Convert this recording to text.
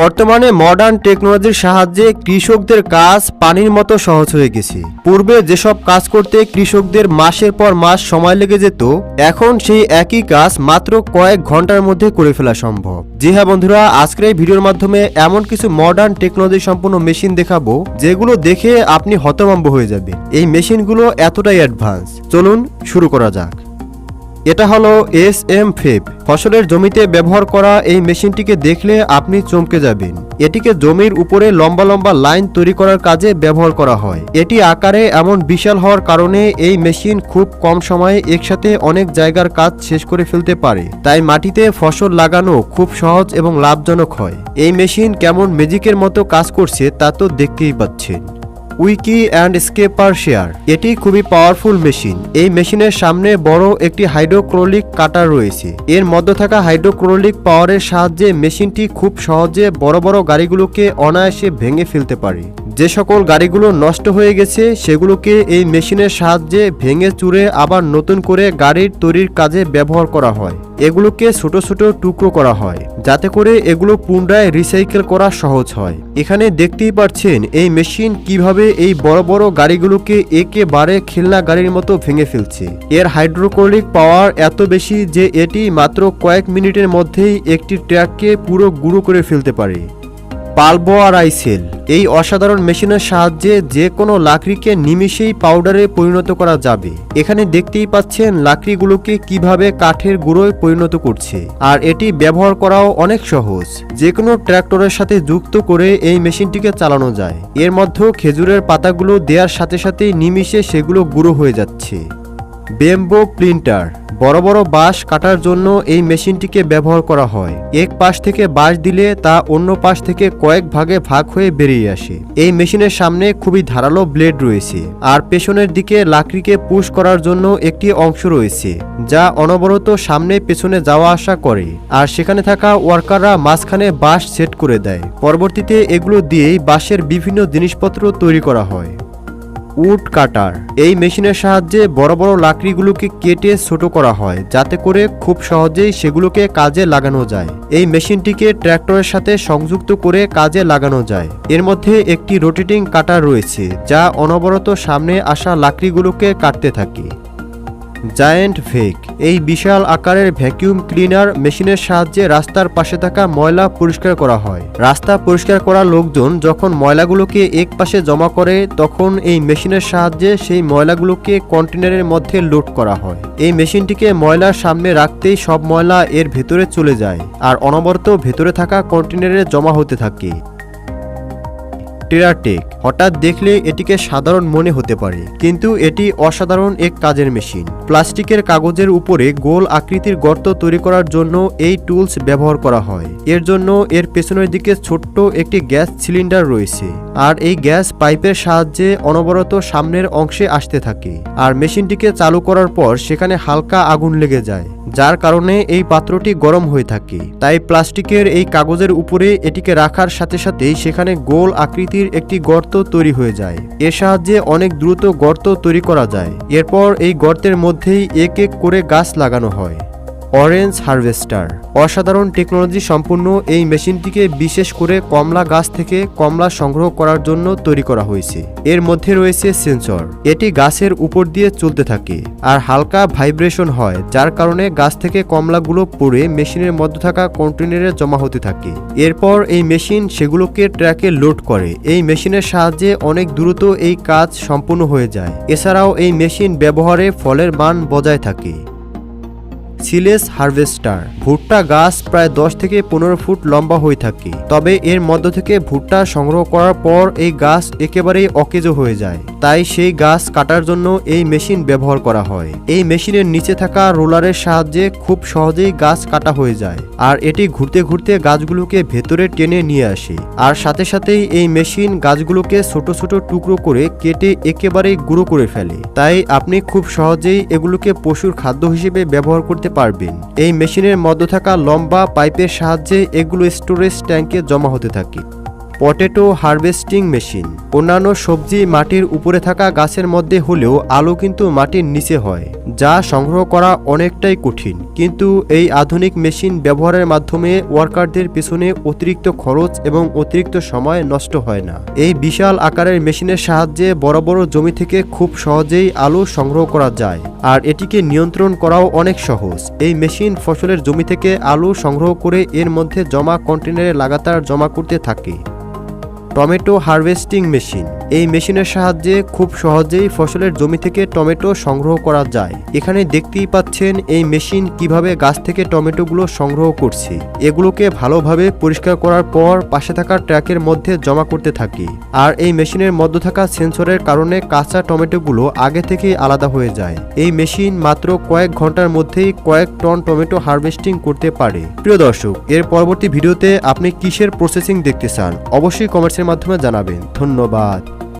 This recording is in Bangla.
বর্তমানে মডার্ন টেকনোলজির সাহায্যে কৃষকদের কাজ পানির মতো সহজ হয়ে গেছে। পূর্বে যেসব কাজ করতে কৃষকদের মাসের পর মাস সময় লেগে যেত, এখন সেই একই কাজ মাত্র কয়েক ঘণ্টার মধ্যে করে ফেলা সম্ভব। জি হ্যাঁ বন্ধুরা, আজকের এই ভিডিওর মাধ্যমে এমন কিছু মডার্ন টেকনোলজি সম্পন্ন মেশিন দেখাবো, যেগুলো দেখে আপনি হতভম্ব হয়ে যাবেন। এই মেশিনগুলো এতটাই অ্যাডভান্স চলুন শুরু করা যাক। এটা হলো এস এম ফেব। ফসলের জমিতে ব্যবহার করা এই মেশিনটিকে দেখলে আপনি চমকে যাবেন। এটিকে জমির উপরে লম্বা লম্বা লাইন তৈরি করার কাজে ব্যবহার করা হয়। এটি আকারে এমন বিশাল হওয়ার কারণে এই মেশিন খুব কম সময়ে একসাথে অনেক জায়গার কাজ শেষ করে ফেলতে পারে। তাই মাটিতে ফসল লাগানো খুব সহজ এবং লাভজনক হয়। এই মেশিন কেমন ম্যাজিকের মতো কাজ করছে তা তো দেখতেই পাচ্ছেন। উইকি অ্যান্ড স্কেপার শেয়ার। এটি খুবই পাওয়ারফুল মেশিন। এই মেশিনের সামনে বড় একটি হাইড্রোক্রোলিক কাটার রয়েছে। এর মধ্যে থাকা হাইড্রোক্রোলিক পাওয়ারের সাহায্যে মেশিনটি খুব সহজে বড় বড় গাড়িগুলোকে অনায়াসে ভেঙে ফেলতে পারে। যে সকল গাড়িগুলো নষ্ট হয়ে গেছে, সেগুলোকে এই মেশিনের সাহায্যে ভেঙে চুরে আবার নতুন করে গাড়ির তৈরির কাজে ব্যবহার করা হয়। এগুলোকে ছোট ছোট টুকরো করা হয়, যাতে করে এগুলো পুনরায় রিসাইকেল করা সহজ হয়। এখানে দেখতেই পাচ্ছেন এই মেশিন কীভাবে এই বড় বড় গাড়িগুলোকে একেবারে খেলনা গাড়ির মতো ভেঙে ফেলছে। এর হাইড্রোক্লোরিক পাওয়ার এত বেশি যে এটি মাত্র কয়েক মিনিটের মধ্যেই একটি ট্র্যাককে পুরো গুঁড়ো করে ফেলতে পারে। পালবোয়া রাইসেল এই অসাধারণ মেশিনের সাহায্যে যে কোনো লাকড়িকে নিমিষেই পাউডারে পরিণত করা যাবে। এখানে দেখতেই পাচ্ছেন লাকড়িগুলোকে কীভাবে কাঠের গুঁড়োয় পরিণত করছে। আর এটি ব্যবহার করাও অনেক সহজ। যে কোনো ট্র্যাক্টরের সাথে যুক্ত করে এই মেশিনটিকে চালানো যায়। এর মধ্যে খেজুরের পাতাগুলো দেওয়ার সাথে সাথে নিমিষে সেগুলো গুঁড়ো হয়ে যাচ্ছে। বেম্বো প্রিন্টার বড় বড় বাঁশ কাটার জন্য এই মেশিনটিকে ব্যবহার করা হয়। এক পাশ থেকে বাঁশ দিলে তা অন্য পাশ থেকে কয়েক ভাগে ভাগ হয়ে বেরিয়ে আসে। এই মেশিনের সামনে খুবই ধারালো ব্লেড রয়েছে আর পেছনের দিকে লাকড়িকে পুশ করার জন্য একটি অংশ রয়েছে, যা অনবরত সামনে পেছনে যাওয়া আসা করে আর সেখানে থাকা ওয়ার্কাররা মাঝখানে বাঁশ সেট করে দেয়। পরবর্তীতে এগুলো দিয়েই বাঁশের বিভিন্ন জিনিসপত্র তৈরি করা হয়। Wood cutter. এই মেশিনের সাহায্যে বড় বড় লাকড়িগুলোকে কেটে ছোট করা হয়, যাতে করে খুব সহজেই সেগুলোকে কাজে লাগানো যায়। এই মেশিনটিকে ট্র্যাক্টরের সাথে সংযুক্ত করে কাজে লাগানো যায়। এর মধ্যে একটি রোটেটিং কাটার রয়েছে, যা অনবরত সামনে আসা লাকড়িগুলোকে কাটতে থাকে। Giant vac. এই বিশাল আকারের ভ্যাকিউম ক্লিনার মেশিনের সাহায্যে রাস্তার পাশে থাকা ময়লা পরিষ্কার করা হয়। রাস্তা পরিষ্কার করা লোকজন যখন ময়লাগুলোকে এক পাশে জমা করে, তখন এই মেশিনের সাহায্যে সেই ময়লাগুলোকে কন্টেনারের মধ্যে লোড করা হয়। এই মেশিনটিকে ময়লার সামনে রাখতেই সব ময়লা এর ভেতরে চলে যায়, আর অনবরত ভেতরে থাকা কন্টেনারে জমা হতে থাকে। টেরাটেক হঠাৎ দেখলে এটিকে সাধারণ মনে হতে পারে। কিন্তু এটি অসাধারণ এক কাজের মেশিন। প্লাস্টিকের কাগজের উপরে গোল আকৃতির গর্ত তৈরি করার জন্য এই টুলস ব্যবহার করা হয়। এর জন্য এর পেছনের দিকে ছোট্ট একটি গ্যাস সিলিন্ডার রয়েছে। আর এই গ্যাস পাইপের সাহায্যে অনবরত সামনের অংশে আসতে থাকে। আর মেশিনটিকে চালু করার পর সেখানে হালকা আগুন লেগে যায়, যার কারণে এই পাত্রটি গরম হয়ে থাকে। তাই প্লাস্টিকের এই কাগজের উপরে এটিকে রাখার সাথে সাথেই সেখানে গোল আকৃতির একটি গর্ত তৈরি হয়ে যায়। এর সাহায্যে অনেক দ্রুত গর্ত তৈরি করা যায়। এরপর এই গর্তের মধ্যেই এক এক করে গাছ লাগানো হয়। Orange harvester. অসাধারণ টেকনোলজি সম্পূর্ণ এই মেশিনটিকে বিশেষ করে কমলা গাছ থেকে কমলা সংগ্রহ করার জন্য তৈরি করা হয়েছে। এর মধ্যে রয়েছে সেন্সর। এটি গাছের উপর দিয়ে চলতে থাকে আর হালকা ভাইব্রেশন হয়, যার কারণে গাছ থেকে কমলাগুলো পড়ে মেশিনের মধ্যে থাকা কন্টেনারে জমা হতে থাকে। এরপর এই মেশিন সেগুলোকে ট্র্যাকে লোড করে। এই মেশিনের সাহায্যে অনেক দ্রুত এই কাজ সম্পূর্ণ হয়ে যায়। এছাড়াও এই মেশিন ব্যবহারে ফলের মান বজায় থাকে। Silage harvester. ভুট্টা গাছ প্রায় দশ থেকে পনেরো ফুট লম্বা হয়ে থাকে। তবে এর মধ্য থেকে ভুট্টা সংগ্রহ করার পর এই গাছ একেবারেই অকেজো হয়ে যায়। তাই সেই গাছ কাটার জন্য এই মেশিন ব্যবহার করা হয়। এই মেশিনের নিচে থাকা রোলারের সাহায্যে খুব সহজেই গাছ কাটা হয়ে যায়। আর এটি ঘুরতে ঘুরতে গাছগুলোকে ভেতরে টেনে নিয়ে আসে। আর সাথে সাথেই এই মেশিন গাছগুলোকে ছোট ছোট টুকরো করে কেটে একেবারেই গুঁড়ো করে ফেলে। তাই আপনি খুব সহজেই এগুলোকে পশুর খাদ্য হিসেবে ব্যবহার করতে পারবেন। এই মেশিনের মধ্যে থাকা লম্বা পাইপের সাহায্যে এগুলো স্টোরেজ ট্যাঙ্কে জমা হতে থাকে। Potato harvesting machine. অন্যান্য সবজি মাটির উপরে থাকা গাছের মধ্যে হলেও আলু কিন্তু মাটির নিচে হয়, যা সংগ্রহ করা অনেকটাই কঠিন। কিন্তু এই আধুনিক মেশিন ব্যবহারের মাধ্যমে ওয়ার্কারদের পিছনে অতিরিক্ত খরচ এবং অতিরিক্ত সময় নষ্ট হয় না। এই বিশাল আকারের মেশিনের সাহায্যে বড় বড় জমি থেকে খুব সহজেই আলু সংগ্রহ করা যায়, আর এটিকে নিয়ন্ত্রণ করাও অনেক সহজ। এই মেশিন ফসলের জমি থেকে আলু সংগ্রহ করে এর মধ্যে জমা কন্টেনারে লাগাতার জমা করতে থাকে। Tomato harvesting machine. এই মেশিনের সাহায্যে খুব সহজেই ফসলের জমি থেকে টমেটো সংগ্রহ করা যায়। এখানে দেখতেই পাচ্ছেন এই মেশিন কীভাবে গাছ থেকে টমেটোগুলো সংগ্রহ করছে। এগুলোকে ভালোভাবে পরিষ্কার করার পর পাশে থাকা ট্র্যাকের মধ্যে জমা করতে থাকে। আর এই মেশিনের মধ্যে থাকা সেন্সরের কারণে কাঁচা টমেটোগুলো আগে থেকেই আলাদা হয়ে যায়। এই মেশিন মাত্র কয়েক ঘণ্টার মধ্যেই কয়েক টন টমেটো হারভেস্টিং করতে পারে। প্রিয় দর্শক, এর পরবর্তী ভিডিওতে আপনি কিসের প্রসেসিং দেখতে চান? অবশ্যই মাধ্যমে জানাবেন। ধন্যবাদ।